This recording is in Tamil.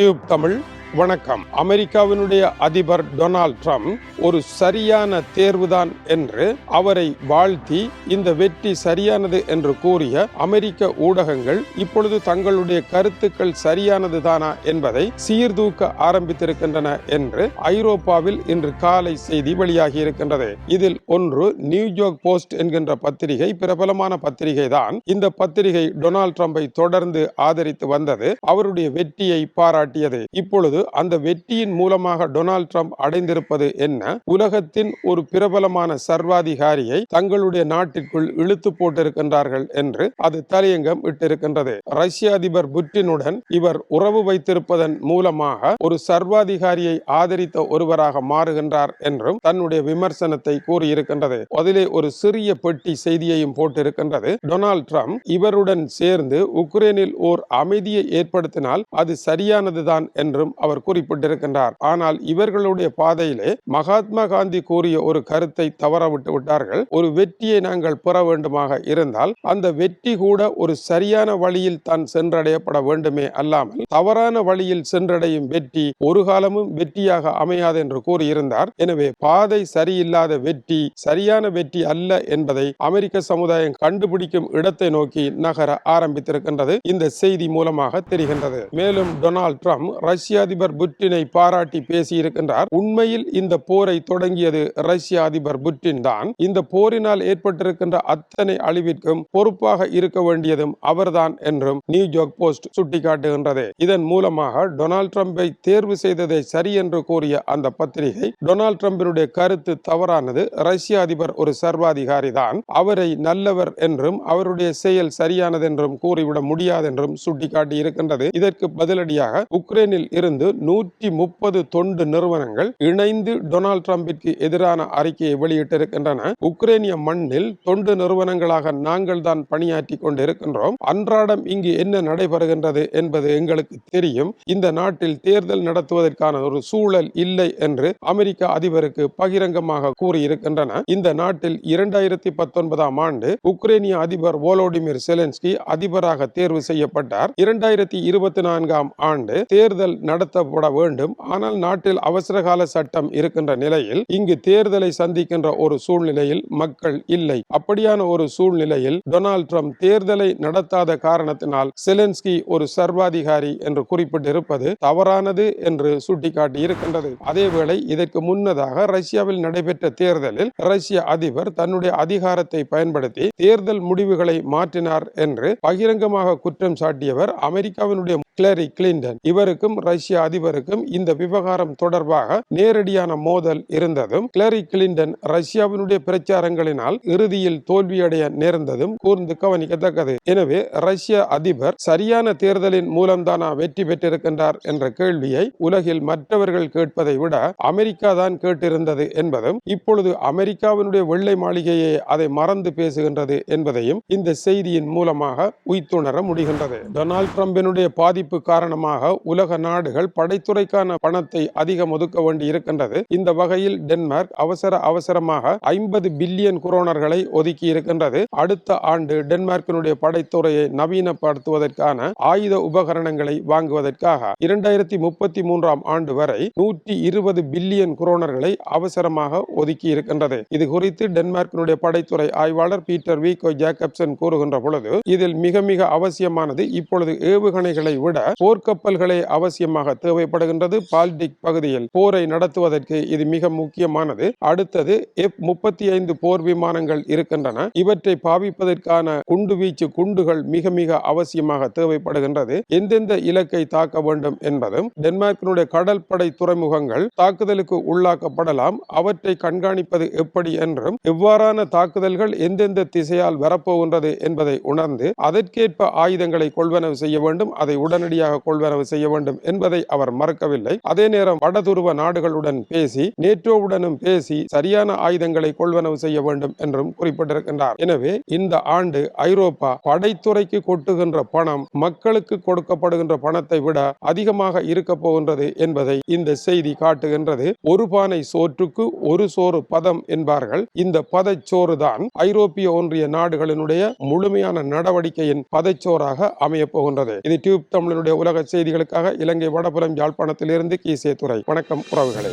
டியூப் தமிழ் வணக்கம். அமெரிக்காவினுடைய அதிபர் டொனால்ட் ட்ரம்ப் ஒரு சரியான தேர்வுதான் என்று அவரை வாழ்த்தி இந்த வெற்றி சரியானது என்று கூறிய அமெரிக்க ஊடகங்கள் இப்பொழுது தங்களுடைய கருத்துக்கள் சரியானது தானா என்பதை சீர்தூக்க ஆரம்பித்திருக்கின்றன என்று ஐரோப்பாவில் இன்று காலை செய்தி வெளியாகி இருக்கின்றது இதில் ஒன்று நியூயார்க் போஸ்ட் என்கின்ற பத்திரிகை பிரபலமான பத்திரிகை தான் இந்த பத்திரிகை டொனால்ட் ட்ரம்பை தொடர்ந்து ஆதரித்து வந்தது. அவருடைய வெற்றியை பாராட்டியது. இப்பொழுது அந்த வெற்றியின் மூலமாக டொனால்ட் ட்ரம்ப் அடைந்திருப்பது என்ன? உலகத்தின் ஒரு பிரபலமான சர்வாதிகாரியை தங்களுடைய நாட்டிற்குள் இழுத்து போட்டிருக்கின்றார்கள் என்று அது தலையங்கம் இட்டிருக்கின்றது. ரஷ்ய அதிபர் புட்டினுடன் இவர் உறவு வைத்திருப்பதன் மூலமாக ஒரு சர்வாதிகாரியை ஆதரித்த ஒருவராக மாறுகின்றார் என்றும் தன்னுடைய விமர்சனத்தை கூறியிருக்கின்றது. அதிலே ஒரு சிறிய பெட்டி செய்தியையும் போட்டிருக்கின்றது. டொனால்ட் ட்ரம்ப் இவருடன் சேர்ந்து உக்ரைனில் ஓர் அமைதியை ஏற்படுத்தினால் அது சரியானதுதான் என்றும் அவர் குறிப்பிட்டிருக்கின்றார். ஆனால் இவர்களுடைய பாதையிலே மகாத்மா காந்தி கூறிய ஒரு கருத்தை தவற விட்டு விட்டார்கள். ஒரு வெற்றியை நாங்கள் பெற வேண்டுமாக இருந்தால் அந்த வெற்றி கூட ஒரு சரியான வழியில் தான் சென்றடையப்பட வேண்டுமே அல்லாமல் தவறான வழியில் சென்றடையும் வெற்றி ஒரு காலமும் வெற்றியாக அமையாது என்று கூறியிருந்தார். எனவே பாதை சரியில்லாத வெற்றி சரியான வெற்றி அல்ல என்பதை அமெரிக்க சமுதாயம் கண்டுபிடிக்கும் இடத்தை நோக்கி நகர ஆரம்பித்திருக்கின்றது. இந்த செய்தி மூலமாக தெரிகின்றது. மேலும் டொனால்ட் ட்ரம்ப் ரஷ்ய அதிபர் புட்டினை பாராட்டி பேசியிருக்கின்றார். உண்மையில் இந்த போரை தொடங்கியது ரஷ்ய அதிபர் புட்டின் தான். இந்த போரினால் ஏற்பட்டிருக்கின்ற அத்தனை அழிவிற்கும் பொறுப்பாக இருக்க வேண்டியதும் அவர்தான் என்றும் நியூயார்க் போஸ்ட் சுட்டிக்காட்டுகின்றது. இதன் மூலமாக டொனால்ட் ட்ரம்பை தேர்வு செய்ததை சரி என்று கூறிய அந்த பத்திரிகை டொனால்ட் ட்ரம்பினுடைய கருத்து தவறானது. ரஷ்ய அதிபர் ஒரு சர்வாதிகாரி தான். அவரை நல்லவர் என்றும் அவருடைய செயல் சரியானது என்றும் கூறிவிட முடியாது என்றும் சுட்டிக்காட்டி இருக்கின்றது இதற்கு பதிலடியாக உக்ரைனில் இருந்து நூற்றி முப்பது தொண்டு நிறுவனங்கள் இணைந்து டொனால்ட் ட்ரம்பிற்கு எதிரான அறிக்கையை வெளியிட்டிருக்கின்றன. உக்ரைனிய மண்ணில் தொண்டு நிறுவனங்களாக நாங்கள் தான் பணியாற்றி கொண்டிருக்கின்றோம். அன்றாடம் இங்கு என்ன நடைபெறுகின்றது என்பது எங்களுக்கு தெரியும். இந்த நாட்டில் தேர்தல் நடத்துவதற்கான ஒரு சூழல் இல்லை என்று அமெரிக்க அதிபருக்கு பகிரங்கமாக கூறியிருக்கின்றன. இந்த நாட்டில் இரண்டாயிரத்தி பத்தொன்பதாம் ஆண்டு உக்ரைனிய அதிபர் வோலோடிமிர் செலன்ஸ்கி அதிபராக தேர்வு செய்யப்பட்டார். இரண்டாயிரத்தி இருபத்தி நான்காம் ஆண்டு தேர்தல் நடத்த செயல்படுத்தப்பட வேண்டும். ஆனால் நாட்டில் அவசரகால சட்டம் இருக்கின்ற நிலையில் இங்கு தேர்தலை சந்திக்கின்ற ஒரு சூழ்நிலையில் மக்கள் இல்லை. அப்படியான ஒரு சூழ்நிலையில் டொனால்ட் ட்ரம்ப் தேர்தலை நடத்தாத காரணத்தினால் செலன்ஸ்கி ஒரு சர்வாதிகாரி என்று குறிப்பிட்டிருப்பது தவறானது என்று சுட்டிக்காட்டி இருக்கின்றது. அதேவேளை இதற்கு முன்னதாக ரஷ்யாவில் நடைபெற்ற தேர்தலில் ரஷ்ய அதிபர் தன்னுடைய அதிகாரத்தை பயன்படுத்தி தேர்தல் முடிவுகளை மாற்றினார் என்று பகிரங்கமாக குற்றம் சாட்டியவர் அமெரிக்காவினுடைய கிளரி கிளின்டன் இவருக்கும் ரஷ்ய அதிபருக்கும் இந்த விவகாரம் தொடர்பாக நேரடியான மோதல் இருந்ததும் கிளரி கிளின்டன் ரஷ்யாவினுடைய பிரச்சாரங்களினால் இறுதியில் தோல்வியடைய நேர்ந்ததும் கூர்ந்து கவனிக்கத்தக்கது. எனவே ரஷ்ய அதிபர் சரியான தேர்தலின் மூலம்தானா வெற்றி பெற்றிருக்கின்றார் என்ற கேள்வியை உலகில் மற்றவர்கள் கேட்பதை விட அமெரிக்கா தான் கேட்டிருந்தது என்பதும் இப்பொழுது அமெரிக்காவினுடைய வெள்ளை மாளிகையே அதை மறந்து பேசுகின்றது என்பதையும் இந்த செய்தியின் மூலமாக உய்த்துணர முடிகின்றது. டொனால்ட் ட்ரம்பினுடைய பாதிப்பு காரணமாக உலக நாடுகள் படைத்துறைக்கான பணத்தை அதிகம் ஒதுக்க வேண்டி இருக்கின்றது. இந்த வகையில் டென்மார்க் அவசர அவசரமாக ஐம்பது பில்லியன் குரோனர்களை ஒதுக்கி இருக்கின்றது. அடுத்த ஆண்டு டென்மார்க்கினுடைய படைத்துறையை நவீனப்படுத்துவதற்கான ஆயுத உபகரணங்களை வாங்குவதற்காக இரண்டாயிரத்தி முப்பத்தி மூன்றாம் ஆண்டு வரை நூற்றி இருபது பில்லியன் குரோனர்களை அவசரமாக ஒதுக்கி இருக்கின்றது. இது குறித்து டென்மார்க்கினுடைய படைத்துறை ஆய்வாளர் பீட்டர் வீகோ ஜேக்கப்சன் கூறுகின்ற பொழுது இதில் மிக மிக அவசியமானது இப்பொழுது ஏவுகணைகளை விட போர்க்கப்பல்களே அவசியமாக தேவைப்படுகின்றது. பால்டிக் பகுதியில் போரை நடத்துவதற்கு இது மிக முக்கியமானது. அடுத்தது எஃப் முப்பத்தி ஐந்து போர் விமானங்கள் இருக்கின்றன. இவற்றை பாவிப்பதற்கான குண்டு வீச்சு குண்டுகள் மிக மிக அவசியமாக தேவைப்படுகின்றது. எந்தெந்த இலக்கை தாக்க வேண்டும் என்பதும் டென்மார்க்கினுடைய கடற்படை துறைமுகங்கள் தாக்குதலுக்கு உள்ளாக்கப்படலாம். அவற்றை கண்காணிப்பது எப்படி என்றும் எவ்வாறான தாக்குதல்கள் எந்தெந்த திசையால் வரப்போகின்றது என்பதை உணர்ந்து அதற்கேற்ப ஆயுதங்களை கொள்வனவு செய்ய வேண்டும். அதை உடன் உடனடியாக கொள்வனவு செய்ய வேண்டும் என்பதை அவர் மறக்கவில்லை. அதே நேரம் வடதுருவ நாடுகளுடன் பேசி நேட்டோவுடனும் பேசி சரியான ஆயுதங்களை கொள்வனவு செய்ய வேண்டும் என்றும் குறிப்பிட்டிருக்கின்றார். எனவே இந்த ஆண்டு ஐரோப்பா படைத்துறைக்கு கொட்டுகின்ற பணம் மக்களுக்கு கொடுக்கப்படுகின்ற பணத்தை விட அதிகமாக இருக்க போகின்றது என்பதை இந்த செய்தி காட்டுகின்றது. ஒரு பானை சோற்றுக்கு ஒரு சோறு பதம் என்பார்கள். இந்த பதச்சோறு தான் ஐரோப்பிய ஒன்றிய நாடுகளினுடைய முழுமையான நடவடிக்கையின் பதச்சோறாக அமைய போகின்றது. இது டியூப் தமிழ் தமிழனுடைய உலக செய்திகளுக்காக இலங்கை வடபுரம் யாழ்ப்பாணத்திலிருந்து கீசே துறை வணக்கம் உறவுகளே.